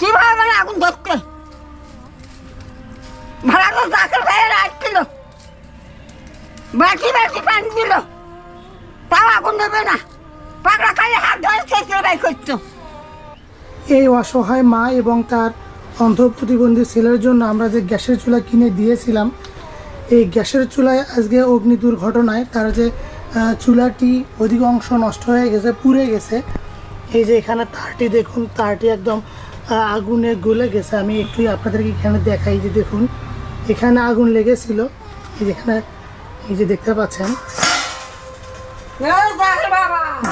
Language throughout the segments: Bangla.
কীভাবে মানে আগুন ধরতে? ভাড়া তো রাখছিল। বাকি বাকি পানি দিল। তাও আগুন দেবে না। পাকড়া হাত ধরে এই অসহায় মা এবং তার অন্ধ প্রতিবন্ধী ছেলের জন্য আমরা যে গ্যাসের চুলা কিনে দিয়েছিলাম, এই গ্যাসের চুলায় আজকে অগ্নি দুর্ঘটনায় তার যে চুলাটি অধিকাংশ নষ্ট হয়ে গেছে, পুড়ে গেছে। এই যে এখানে তারটি দেখুন তারটি একদম আগুনে গলে গেছে। আমি একটু আপনাদেরকে এখানে দেখাই যে দেখুন, এখানে আগুন লেগেছিল। এই যেখানে এই যে দেখতে পাচ্ছেন।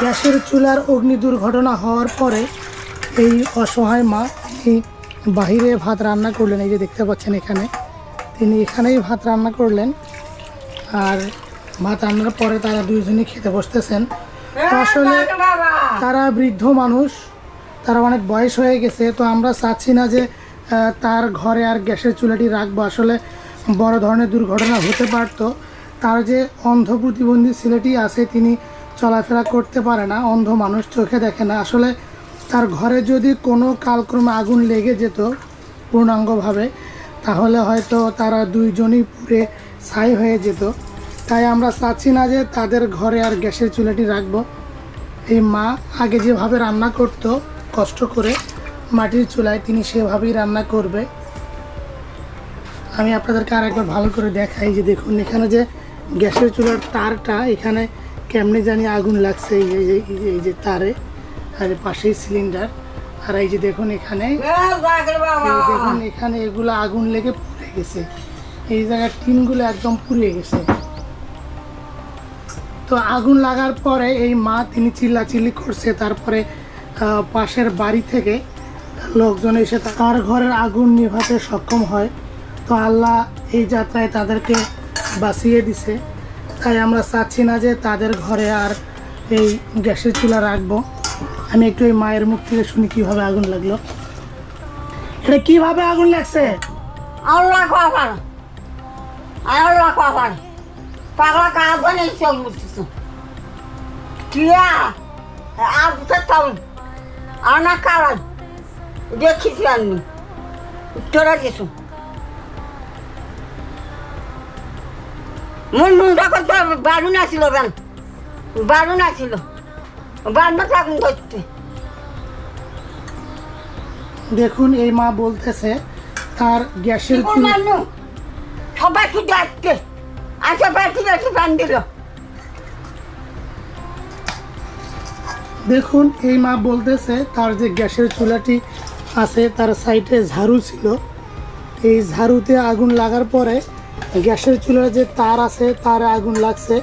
গ্যাসের চুলার অগ্নি দুর্ঘটনা হওয়ার পরে এই অসহায় মা, তিনি বাহিরে ভাত রান্না করলেন। এই যে দেখতে পাচ্ছেন এখানে, তিনি এখানেই ভাত রান্না করলেন। আর ভাত রান্নার পরে তারা দুইজনই খেতে বসতেছেন। আসলে তারা বৃদ্ধ মানুষ তারা অনেক বয়স হয়ে গেছে তো আমরা চাচ্ছি না যে তার ঘরে আর গ্যাসের চুলাটি রাখব। আসলে বড় ধরনের দুর্ঘটনা হতে পারত। তার যে অন্ধ প্রতিবন্ধী ছেলেটি আছে তিনি চলাফেরা করতে পারে না অন্ধ মানুষ চোখে দেখে না। আসলে তার ঘরে যদি কোনো কালক্রমে আগুন লেগে যেত পূর্ণাঙ্গভাবে তাহলে হয়তো তারা দুইজনই পুড়ে ছাই হয়ে যেত। তাই আমরা চাচ্ছি না যে তাদের ঘরে আর গ্যাসের চুলাটি রাখব। এই মা আগে যেভাবে রান্না করত, কষ্ট করে মাটির চুলায় তিনি সেভাবেই রান্না করবে। আমি আপনাদেরকে আর একবার ভালো করে দেখাই যে দেখুন, এখানে যে গ্যাসের চুলার তারটা, এখানে কেমনে জানি আগুন লাগছে, এই যে, এই যে- তারে, আর পাশেই সিলিন্ডার। আর এই যে দেখুন এখানে দেখুন এখানে এগুলো আগুন লেগে পুড়ে গেছে। এই জায়গার টিনগুলো একদম পুড়ে গেছে। তো আগুন লাগার পরে এই মা তিনি চিল্লাচিল্লি করছে, তারপরে পাশের বাড়ি থেকে লোকজন এসে তার ঘরের আগুন নিভাতে সক্ষম হয়। তো আল্লাহ এই যাত্রায় তাদেরকে বাঁচিয়ে দিছে। তাই আমরা চাচ্ছি না যে তাদের ঘরে আর এই গ্যাসের চুলা রাখব। আমি একটু এই মায়ের মুখ থেকে শুনি কীভাবে আগুন লাগল। এটা কীভাবে আগুন লাগছে? আল্লাহ আল্লাহ পাগলা কাজ বানিয়ে চল বুঝতেছ কিয়া আর তো তাও আনা কারাজ দেখিছি আমি তোরা কিছু মন মন তখন তো বারুন আসিল বেন বারুন আসিল বারণ থাকুন ধরতে। দেখুন এই মা বলতেছে তার গ্যাসের সবাই শুধু আজকে। আচ্ছা দেখুন, এই মা বলতেছে, তার যে গ্যাসের চুলাটি আছে, তার সাইডে ঝাড়ু ছিল। এই ঝাড়ুতে আগুন লাগার পরে গ্যাসের চুলার যে তার আছে, তার আগুন লাগছে।